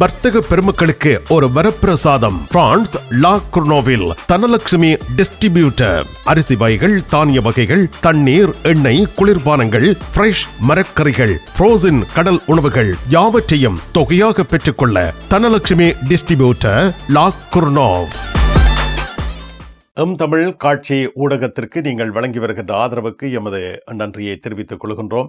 வர்த்தக பெருமக்களுக்கு ஒரு வரப்பிரசாதம். பிரான்ஸ் லா குர்னோவில் தனலட்சுமி டிஸ்ட்ரிபியூட்டர். அரிசி வகைகள் தானிய வகைகள் தண்ணீர் எண்ணெய் குளிர்பானங்கள் ஃப்ரெஷ் மரக்கறிகள் ஃப்ரோசன் கடல் உணவுகள் யாவற்றையும் தொகையாக பெற்றுக்கொள்ள Dhanalakshmi distributor La Courneuve M Tamil காட்சி ஊடகத்திற்கு நீங்கள் வழங்கி வருகின்ற ஆதரவுக்கு எமது நன்றியை தெரிவித்துக் கொள்கின்றோம்.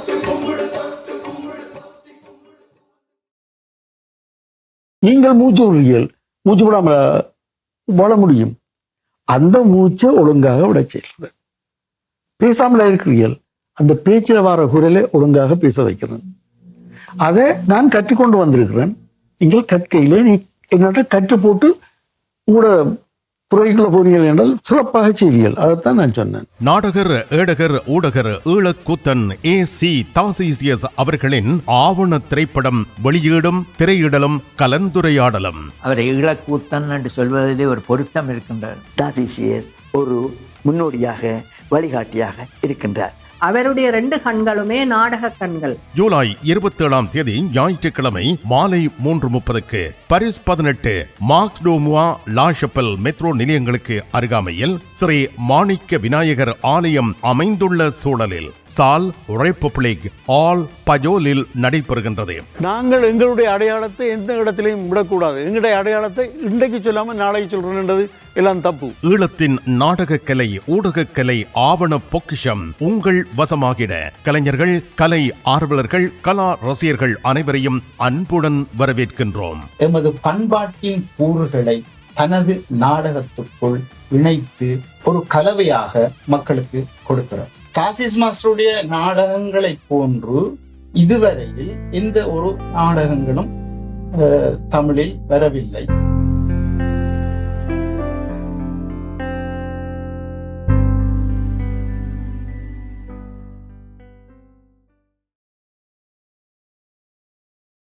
நீங்கள் மூச்சு விடுறீர்கள் மூச்சு விடாமல் வாழ முடியும். அந்த மூச்சை ஒழுங்காக விட செய்கிறேன் பேசாமல் இருக்கிறீர்கள். அந்த பேச்சில் வர குரலை ஒழுங்காக பேச வைக்கிறேன் அதை நான் கற்றுக்கொண்டு வந்திருக்கிறேன். நீங்கள் கற்கையிலே நீ என்னட்ட கற்று போட்டு உங்களோட துறைக்குள்ள போனீர்கள் என்றால் சிறப்பாக செய்வீர்கள் அதைத்தான் நான் சொன்னேன். நாடகர் ஏடகர் ஊடகர் ஈழக்கூத்தன் ஏ சி தாசிசியஸ் அவர்களின் ஆவண திரைப்படம் வெளியீடும் திரையிடலும் கலந்துரையாடலும். அவரை ஈழக்கூத்தன் என்று சொல்வதிலே ஒரு பொருத்தம் இருக்கின்றது தாசிசியஸ் ஒரு முன்னோடியாக வழிகாட்டியாக இருக்கின்றார். அவருடைய ரெண்டு கண்களுமே நாடக கண்கள். ஜூலை இருபத்தி ஏழாம் தேதி ஞாயிற்றுக்கிழமை மாலை மூன்று முப்பதுக்கு பரிஸ் பதினெட்டு மார்க்ஸ் டோமுவா லா ஷப்பல் மெட்ரோ நிலையங்களுக்கு அருகாமையில் ஸ்ரீ மாணிக்க விநாயகர் ஆலயம் அமைந்துள்ள சூழலில் சால் ரெப்பப்ளிக் ஆல் பஜோலில் நடைபெறுகின்றது. நாங்கள் எங்களுடைய அடையாளத்தை எந்த இடத்திலையும் விடக்கூடாது. எங்களுடைய அடையாளத்தை இன்றைக்கு சொல்லாம நாளைக்கு சொல்றேன்ன்றது எல்லாம் தப்பு ஈழத்தின் நாடகக் கலை ஊடகக் கலை ஆவண பொக்கிஷம் உங்கள் வசமாகிட. கலைஞர்கள் கலை ஆர்வலர்கள் கலா ரசிகர்கள் அனைவரையும் அன்புடன் வரவேற்கின்றோம். எமது பண்பாட்டின் கூறுகளை தனது நாடகத்துக்குள் இணைத்து ஒரு கலவையாக மக்களுக்கு கொடுக்கிறார் தாசிஸ் மாஸ்டருடைய நாடகங்களை போன்று இதுவரையில் எந்த ஒரு நாடகங்களும் அஹ், தமிழில் வரவில்லை.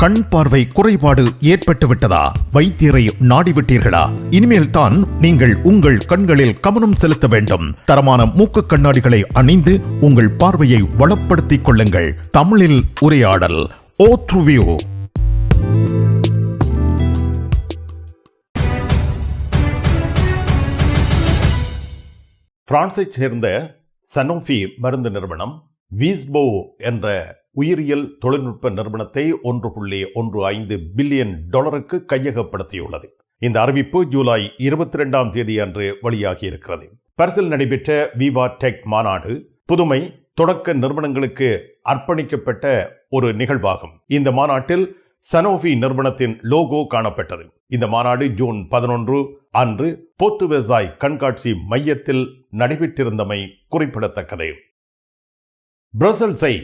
கண் பார்வை குறைபாடு ஏற்பட்டு விட்டதா வைத்தியரை நாடிவிட்டீர்களா? இனிமேல் தான் நீங்கள் உங்கள் கண்களில் கவனம் செலுத்த வேண்டும். தரமான மூக்கு கண்ணாடிகளை அணிந்து உங்கள் பார்வையை வளப்படுத்திக் கொள்ளுங்கள். தமிழில் உரையாடல் ஓ த்ருவியூ பிரான்சைச் சேர்ந்த சனோஃபி மருந்து நிறுவனம் வீஸ்போ என்ற உயிரியல் தொழில்நுட்ப நிறுவனத்தை ஒன்று புள்ளி ஒன்று ஐந்து பில்லியன் டாலருக்கு கையகப்படுத்தியுள்ளது. இந்த அறிவிப்பு ஜூலை இருபத்தி ரெண்டாம் தேதி அன்று வெளியாகி இருக்கிறது பரிசில் நடைபெற்ற விவா டெக் மாநாடு புதுமை தொடக்க நிறுவனங்களுக்கு அர்ப்பணிக்கப்பட்ட ஒரு நிகழ்வாகும். இந்த மாநாட்டில் சனோஃபி நிறுவனத்தின் லோகோ காணப்பட்டது. இந்த மாநாடு ஜூன் பதினொன்று அன்று போத்துவேசாய் கண்காட்சி மையத்தில் நடைபெற்றிருந்தமை குறிப்பிடத்தக்கது. பிரசல்ஸை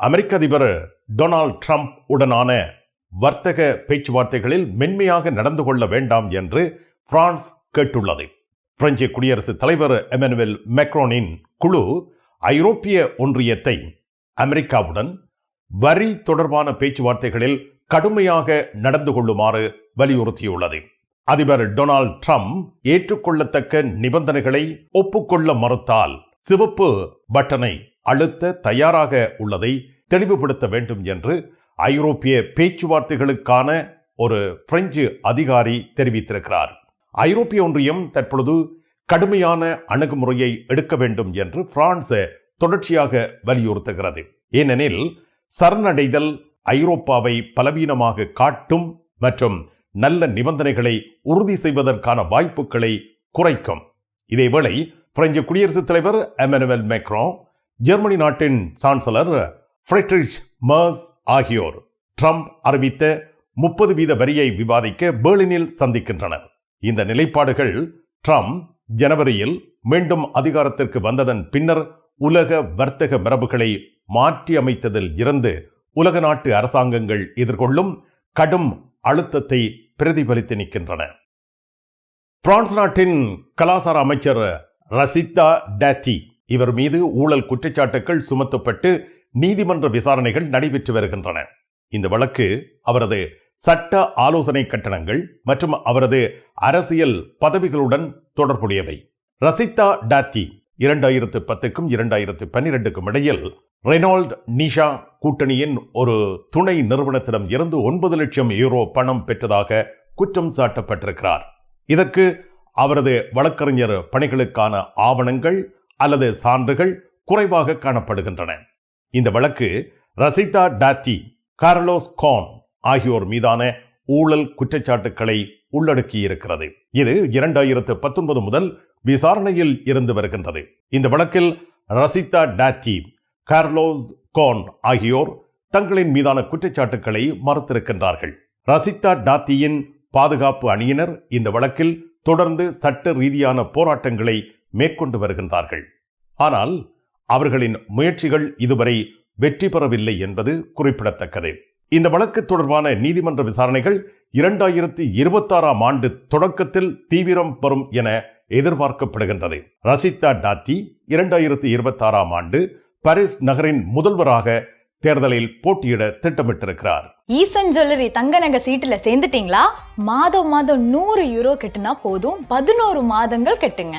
அமெரிக்க அதிபர் டொனால்ட் ட்ரம்ப் உடனான வர்த்தக பேச்சுவார்த்தைகளில் மென்மையாக நடந்து கொள்ள வேண்டாம் என்று பிரான்ஸ் கேட்டுள்ளது. பிரெஞ்சு குடியரசுத் தலைவர் எமனுவேல் மெக்ரோனின் குழு ஐரோப்பிய ஒன்றியத்தை அமெரிக்காவுடன் வரி தொடர்பான பேச்சுவார்த்தைகளில் கடுமையாக நடந்து கொள்ளுமாறு வலியுறுத்தியுள்ளது. அதிபர் டொனால்ட் ட்ரம்ப் ஏற்றுக்கொள்ளத்தக்க நிபந்தனைகளை ஒப்புக்கொள்ள மறுத்தால் சிவப்பு பட்டனை அழுத்த தயாராக உள்ளதை தெளிவுபடுத்த வேண்டும் என்று ஐரோப்பிய பேச்சுவார்த்தைகளுக்கான ஒரு பிரெஞ்சு அதிகாரி தெரிவித்திருக்கிறார். ஐரோப்பிய ஒன்றியம் தற்பொழுது கடுமையான அணுகுமுறையை எடுக்க வேண்டும் என்று பிரான்ஸ் தொடர்ச்சியாக வலியுறுத்துகிறது. ஏனெனில் சரணடைதல் ஐரோப்பாவை பலவீனமாக காட்டும் மற்றும் நல்ல நிபந்தனைகளை உறுதி செய்வதற்கான வாய்ப்புகளை குறைக்கும். இதேவேளை பிரெஞ்சு குடியரசுத் தலைவர் எமனுவல் மேக்ரோ ஜெர்மனி நாட்டின் சான்சலர் ஃப்ரெட்ரிச் மர்ஸ் ஆகியோர் ட்ரம்ப் அறிவித்த முப்பது வீத வரியை விவாதிக்க பேர்லினில் சந்திக்கின்றனர். இந்த நிலைப்பாடுகள் ட்ரம்ப் ஜனவரியில் மீண்டும் அதிகாரத்திற்கு வந்ததன் பின்னர் உலக வர்த்தக மரபுகளை மாற்றியமைத்ததில் இருந்து உலக நாட்டு அரசாங்கங்கள் எதிர்கொள்ளும் கடும் அழுத்தத்தை பிரதிபலித்து நிற்கின்றன. பிரான்ஸ் நாட்டின் கலாசார அமைச்சர் ரசிதா டேட்டி இவர் மீது ஊழல் குற்றச்சாட்டுகள் சுமத்தப்பட்டு நீதிமன்ற விசாரணைகள் நடைபெற்று வருகின்றன. இந்த வழக்கு அவரது சட்ட ஆலோசனை கட்டணங்கள் மற்றும் அவரது அரசியல் பதவிகளுடன் தொடர்புடையவை. ரசிதா டாத்தி இரண்டாயிரத்து பத்துக்கும் இரண்டாயிரத்து பன்னிரெண்டுக்கும் இடையில் ரெனால்ட் நிஷா கூட்டணியின் ஒரு துணை நிறுவனத்திடம் இருந்து ஒன்பது லட்சம் யூரோ பணம் பெற்றதாக குற்றம் சாட்டப்பட்டிருக்கிறார். இதற்கு அவரது வழக்கறிஞர் பணிகளுக்கான ஆவணங்கள் அல்லது சான்றுகள் குறைவாக காணப்படுகின்றன. இந்த வழக்கு ரசிதா டாத்தி கார்லோஸ் கான் ஆகியோர் மீதான ஊழல் குற்றச்சாட்டுக்களை உள்ளடக்கியிருக்கிறது. இது இரண்டாயிரத்து பத்தொன்பது முதல் விசாரணையில் இருந்து வருகின்றது. இந்த வழக்கில் ரசிதா டாத்தி கார்லோஸ் கோன் ஆகியோர் தங்களின் மீதான குற்றச்சாட்டுக்களை மறுத்திருக்கின்றார்கள். ரசிதா டாத்தியின் பாதுகாப்பு அணியினர் இந்த வழக்கில் தொடர்ந்து சட்ட ரீதியான போராட்டங்களை மேற்கொண்டு வருகின்றார்கள். ஆனால் அவர்களின் முயற்சிகள் இதுவரை வெற்றி பெறவில்லை என்பது குறிப்பிடத்தக்கது. இந்த வழக்கு தொடர்பான நீதிமன்ற விசாரணைகள் இரண்டாயிரத்தி இருபத்தாறாம் ஆண்டு தொடக்கத்தில் தீவிரம் பெறும் என எதிர்பார்க்கப்படுகின்றது. ரசிதா டாத்தி இரண்டாயிரத்தி இருபத்தாறாம் ஆண்டு பாரிஸ் நகரின் முதல்வராக தேர்தலில் போட்டியிட திட்டமிட்டிருக்கிறார். ஈசன் ஜுவல்லரி தங்க நகை சீட்டுல சேர்ந்துட்டீங்களா? மாதம் மாதம் நூறு யூரோ கட்டுனா போதும் பதினோரு மாதங்கள் கெட்டுங்க.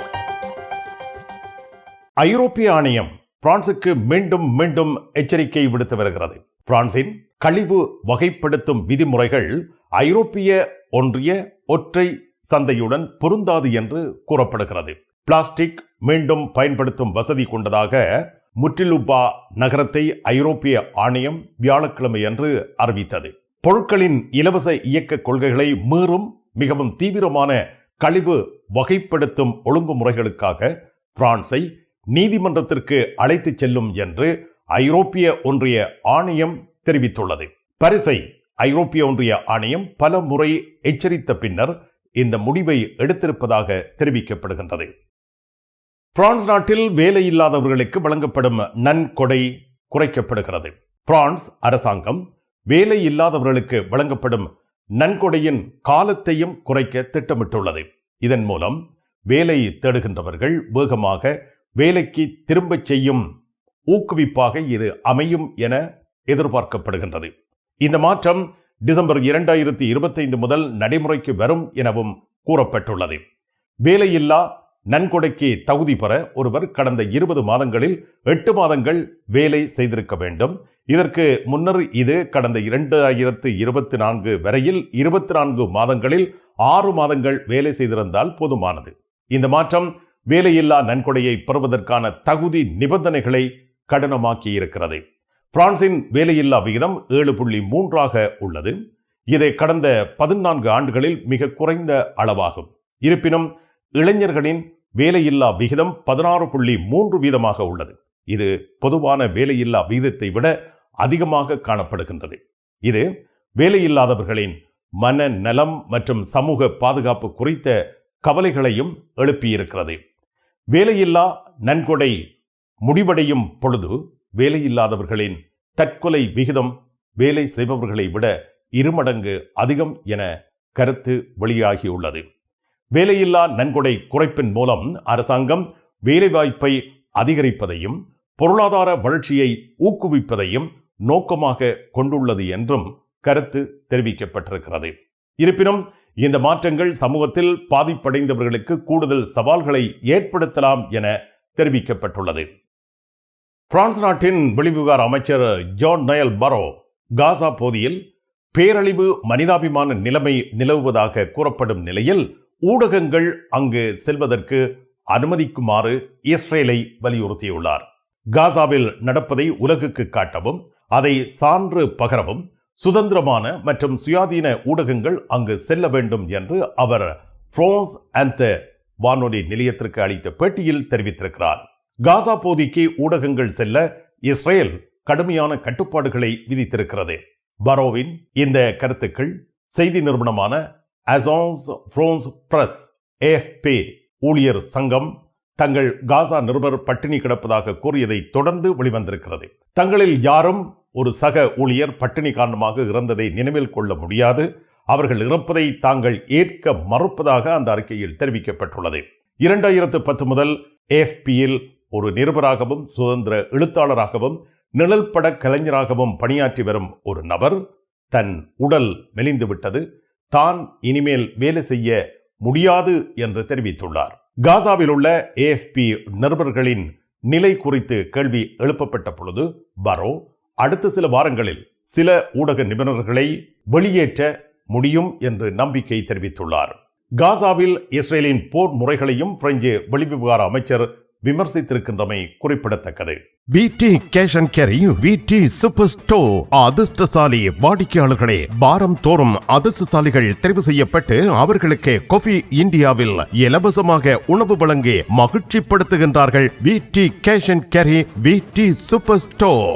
ஐரோப்பிய ஆணையம் பிரான்சுக்கு மீண்டும் மீண்டும் எச்சரிக்கை விடுத்து வருகிறது. பிரான்சின் கழிவு வகைப்படுத்தும் விதிமுறைகள் ஐரோப்பிய ஒன்றிய ஒற்றை சந்தையுடன் பொருந்தாது என்று கூறப்படுகிறது. பிளாஸ்டிக் மீண்டும் பயன்படுத்தும் வசதி கொண்டதாக முற்றிலுப்பா நகரத்தை ஐரோப்பிய ஆணையம் வியாழக்கிழமை அன்று அறிவித்தது. பொருட்களின் இலவச இயக்க கொள்கைகளை மீறும் மிகவும் தீவிரமான கழிவு வகைப்படுத்தும் ஒழுங்குமுறைகளுக்காக பிரான்சை நீதிமன்றத்திற்கு அழைத்துச் செல்லும் என்று ஐரோப்பிய ஒன்றிய ஆணையம் தெரிவித்துள்ளது. பரிசை ஐரோப்பிய ஒன்றிய ஆணையம் பல முறை எச்சரித்த பின்னர் இந்த முடிவை எடுத்திருப்பதாக தெரிவிக்கப்படுகின்றது. பிரான்ஸ் நாட்டில் வேலை இல்லாதவர்களுக்கு வழங்கப்படும் நன்கொடை குறைக்கப்படுகிறது. பிரான்ஸ் அரசாங்கம் வேலை இல்லாதவர்களுக்கு வழங்கப்படும் நன்கொடையின் காலத்தையும் குறைக்க திட்டமிட்டுள்ளது. இதன் மூலம் வேலை தேடுகின்றவர்கள் வேகமாக வேலைக்கு திரும்பச் செய்யும் ஊக்குவிப்பாக இது அமையும் என எதிர்பார்க்கப்படுகின்றது. இந்த மாற்றம் டிசம்பர் இரண்டாயிரத்தி இருபத்தைந்து முதல் நடைமுறைக்கு வரும் எனவும் கூறப்பட்டுள்ளது. வேலையில்லா நன்கொடைக்கு தகுதி பெற ஒருவர் கடந்த இருபது மாதங்களில் எட்டு மாதங்கள் வேலை செய்திருக்க வேண்டும். இதற்கு முன்னர் இது கடந்த இரண்டாயிரத்து இருபத்தி நான்கு வரையில் இருபத்தி நான்கு மாதங்களில் ஆறு மாதங்கள் வேலை செய்திருந்தால் போதுமானது. இந்த மாற்றம் வேலையில்லா நன்கொடையை பெறுவதற்கான தகுதி நிபந்தனைகளை கடினமாக்கி இருக்கிறது பிரான்சின் வேலையில்லா விகிதம் ஏழு புள்ளி மூன்றாக உள்ளது. இதை கடந்த பதினான்கு ஆண்டுகளில் மிக குறைந்த அளவாகும். இருப்பினும் இளைஞர்களின் வேலையில்லா விகிதம் பதினாறு புள்ளி மூன்று வீதமாக உள்ளது. இது பொதுவான வேலையில்லா விகிதத்தை விட அதிகமாக காணப்படுகின்றது. இது வேலையில்லாதவர்களின் மன நலம் மற்றும் சமூக பாதுகாப்பு குறித்த கவலைகளையும் எழுப்பியிருக்கிறது. வேலையில்லா நன்கொடை முடிவடையும் பொழுது வேலையில்லாதவர்களின் தற்கொலை விகிதம் வேலை செய்பவர்களை விட இருமடங்கு அதிகம் என கருத்து வெளியாகியுள்ளது. வேலையில்லா நன்கொடை குறைப்பின் மூலம் அரசாங்கம் வேலைவாய்ப்பை அதிகரிப்பதையும் பொருளாதார வளர்ச்சியை ஊக்குவிப்பதையும் நோக்கமாக கொண்டுள்ளது என்றும் கருத்து தெரிவிக்கப்பட்டிருக்கிறது. இருப்பினும் இந்த மாற்றங்கள் சமூகத்தில் பாதிப்படைந்தவர்களுக்கு கூடுதல் சவால்களை ஏற்படுத்தலாம் என தெரிவிக்கப்பட்டுள்ளது. பிரான்ஸ் நாட்டின் வெளிவிவகார அமைச்சர் ஜான் நயல் பரோ காசா பகுதியில் பேரழிவு மனிதாபிமான நிலைமை நிலவுவதாக கூறப்படும் நிலையில் ஊடகங்கள் அங்கு செல்வதற்கு அனுமதிக்குமாறு இஸ்ரேலை வலியுறுத்தியுள்ளார். காசாவில் நடப்பதை உலகுக்கு காட்டவும் அதை சான்று பகரவும் சுதந்திரமான மற்றும் சுயாதீன ஊடகங்கள் அங்கு செல்ல வேண்டும் என்று அவர் ஃப்ரோன்ஸ் அந்த வானொலி நிலையத்திற்கு அளித்த பேட்டியில் தெரிவித்திருக்கிறார். காசா பகுதிக்கு ஊடகங்கள் செல்ல இஸ்ரேல் கடுமையான கட்டுப்பாடுகளை விதித்திருக்கிறது. பரோவின் இந்த கருத்துக்கள் செய்தி நிறுவனமான அசான்ஸ் பிரான்ஸ் பிரஸ் ஏஎஃப்பி ஊழியர் சங்கம் தங்கள் காசா நிருபர் பட்டினி கிடப்பதாக கூறியதை தொடர்ந்து வெளிவந்திருக்கிறது. தங்களில் யாரும் ஒரு சக ஊழியர் பட்டினி காரணமாக இறந்ததை நினைவில் கொள்ள முடியாது. அவர்கள் இறப்பதை தாங்கள் ஏற்க மறுப்பதாக அந்த அறிக்கையில் தெரிவிக்கப்பட்டுள்ளது. இரண்டாயிரத்து பத்து முதல் ஏஎஃபியில் ஒரு நிருபராகவும் சுதந்திர எழுத்தாளராகவும் நிழல் பட கலைஞராகவும் பணியாற்றி வரும் ஒரு நபர் தன் உடல் மெலிந்துவிட்டது. தான் இனிமேல் வேலை செய்ய முடியாது என்று தெரிவித்துள்ளார். காசாவில் உள்ள ஏஎஃப்பி நிருபர்களின் நிலை குறித்து கேள்வி எழுப்பப்பட்ட பொழுது பரோ அடுத்த சில வாரங்களில் சில ஊடக நிபுணர்களை வெளியேற்ற முடியும் என்று நம்பிக்கை தெரிவித்துள்ளார். காசாவில் இஸ்ரேலின் போர் முறைகளையும் பிரெஞ்சு வெளிவிவகார அமைச்சர் விமர்சித்திருக்கின்றமை குறிப்பிடத்தக்கது. VT cash and carry VT super store அதிர்ஷ்டசாலி வாடிக்கையாளர்களே வாரம் தோறும் அதிர்ஷ்டசாலிகள் தெரிவு செய்யப்பட்டு அவர்களுக்கு கொஃபி இந்தியாவில் இலவசமாக உணவு வழங்கி மகிழ்ச்சிப்படுத்துகின்றார்கள். VT cash and carry VT super store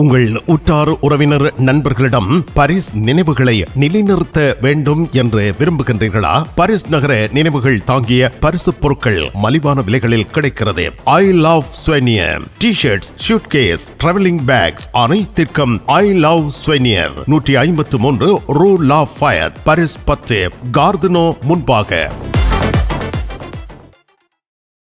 உங்கள் உற்றார் உறவினர் நண்பர்களிடம் பரிஸ் நினைவுகளை நிலைநிறுத்த வேண்டும் என்று விரும்புகின்றீர்களா? பரிஸ் நகர நினைவுகள் தாங்கிய பரிசு பொருட்கள் மலிவான விலைகளில் கிடைக்கிறது. I love souvenir T shirts suitcase travelling bags அனைத்திற்கும் ஐ லவ் ஸ்வெனியர் நூற்றி ஐம்பத்து மூன்று ரூ லா ஃபயர் பரிஸ் பத்து கார்தனோ முன்பாக.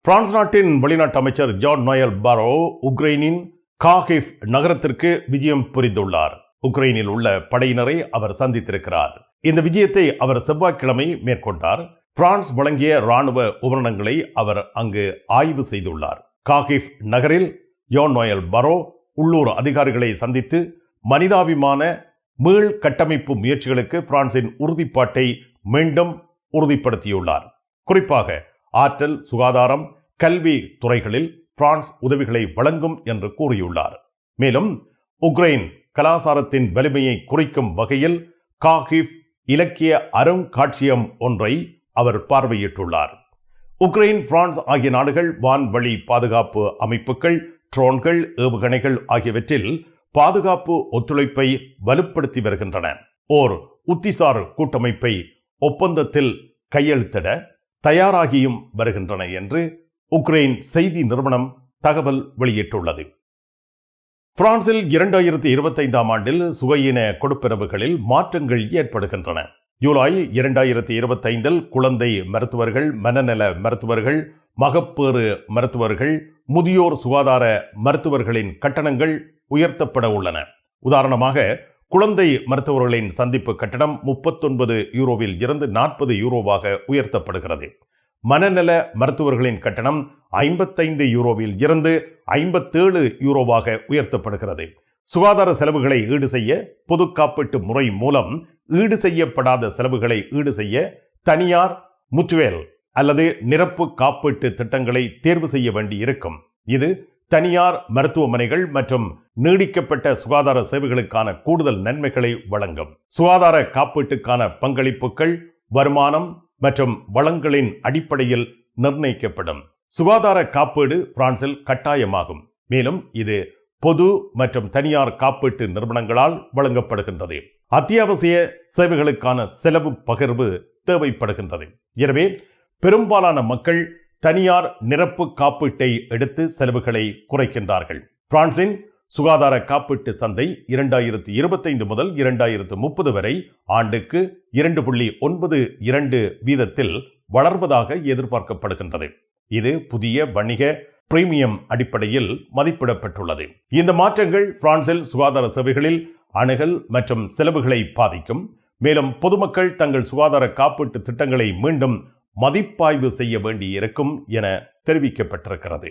பிரான்ஸ் நாட்டின் வெளிநாட்டு அமைச்சர் ஜான் நோயல் பாரோ உக்ரைனின் காகிஃப் நகரத்திற்கு விஜயம் புரிந்துள்ளார். உக்ரைனில் உள்ள படையினரை அவர் சந்தித்திருக்கிறார். இந்த விஜயத்தை அவர் செவ்வாய்க்கிழமை மேற்கொண்டார். பிரான்ஸ் வழங்கிய ராணுவ உபகரணங்களை அவர் அங்கு ஆய்வு செய்துள்ளார். காகிஃப் நகரில் யோன் நோயல் பரோ உள்ளூர் அதிகாரிகளை சந்தித்து மனிதாபிமான மீள் கட்டமைப்பு முயற்சிகளுக்கு பிரான்சின் உறுதிப்பாட்டை மீண்டும் உறுதிப்படுத்தியுள்ளார். குறிப்பாக ஆற்றல் சுகாதாரம் கல்வி துறைகளில் பிரான்ஸ் உதவிகளை வழங்கும் என்று கூறியுள்ளார். மேலும் உக்ரைன் கலாசாரத்தின் வலிமையை குறிக்கும் வகையில் காகிஃப் இலக்கிய அருங்காட்சியம் ஒன்றை அவர் பார்வையிட்டுள்ளார். உக்ரைன் பிரான்ஸ் ஆகிய நாடுகள் வான்வழி பாதுகாப்பு அமைப்புகள் ட்ரோன்கள் ஏவுகணைகள் ஆகியவற்றில் பாதுகாப்பு ஒத்துழைப்பை வலுப்படுத்தி வருகின்றன. ஓர் உத்திசார் கூட்டமைப்பை ஒப்பந்தத்தில் கையெழுத்திட தயாராகியும் வருகின்றன என்று உக்ரைன் செய்தி நிறுவனம் தகவல் வெளியிட்டுள்ளது. பிரான்சில் இரண்டாயிரத்தி இருபத்தைந்தாம் ஆண்டில் சுகையின கொடுப்பிரவுகளில் மாற்றங்கள் ஏற்படுகின்றன. ஜூலை இரண்டாயிரத்தி இருபத்தைந்தில் குழந்தை மருத்துவர்கள் மனநல மருத்துவர்கள் மகப்பேறு மருத்துவர்கள் முதியோர் சுகாதார மருத்துவர்களின் கட்டணங்கள் உயர்த்தப்பட உள்ளன. உதாரணமாக குழந்தை மருத்துவர்களின் சந்திப்பு கட்டணம் முப்பத்தொன்பது யூரோவில் இருந்து நாற்பது யூரோவாக உயர்த்தப்படுகிறது. மனநல மருத்துவர்களின் கட்டணம் ஐம்பத்தைந்து யூரோவில் இருந்து ஐம்பத்தேழு யூரோவாக உயர்த்தப்படுகிறது. சுகாதார செலவுகளை ஈடு செய்ய பொது காப்பீட்டு முறை மூலம் ஈடு செய்யப்படாத செலவுகளை ஈடு செய்ய தனியார் முத்துவேல் அல்லது நிரப்பு காப்பீட்டு திட்டங்களை தேர்வு செய்ய வேண்டி இருக்கும் இது தனியார் மருத்துவமனைகள் மற்றும் நீடிக்கப்பட்ட சுகாதார சேவைகளுக்கான கூடுதல் நன்மைகளை வழங்கும். சுகாதார காப்பீட்டுக்கான பங்களிப்புகள் வருமானம் மற்றும் வளங்களின் அடிப்படையில் நிர்ணயிக்கப்படும். சுகாதார காப்பீடு பிரான்சில் கட்டாயமாகும். மேலும் இது பொது மற்றும் தனியார் காப்பீட்டு நிறுவனங்களால் வழங்கப்படுகின்றது. அத்தியாவசிய சேவைகளுக்கான செலவு பகிர்வு தேவைப்படுகின்றது. எனவே பெரும்பாலான மக்கள் தனியார் நிரப்பு காப்பீட்டை எடுத்து செலவுகளை குறைக்கின்றார்கள். பிரான்சின் சுகாதார காப்பீட்டு சந்தை இரண்டாயிரத்து இருபத்தைந்து முதல் இரண்டாயிரத்து முப்பது வரை ஆண்டுக்கு இரண்டு புள்ளி ஒன்பது இரண்டு வீதத்தில் வளர்வதாக எதிர்பார்க்கப்படுகின்றது. இது புதிய வணிக பிரீமியம் அடிப்படையில் மதிப்பிடப்பட்டுள்ளது. இந்த மாற்றங்கள் பிரான்சில் சுகாதார சேவைகளில் அணுகல் மற்றும் செலவுகளை பாதிக்கும். மேலும் பொதுமக்கள் தங்கள் சுகாதார காப்பீட்டு திட்டங்களை மீண்டும் மதிப்பாய்வு செய்ய வேண்டியிருக்கும் என தெரிவிக்கப்பட்டிருக்கிறது.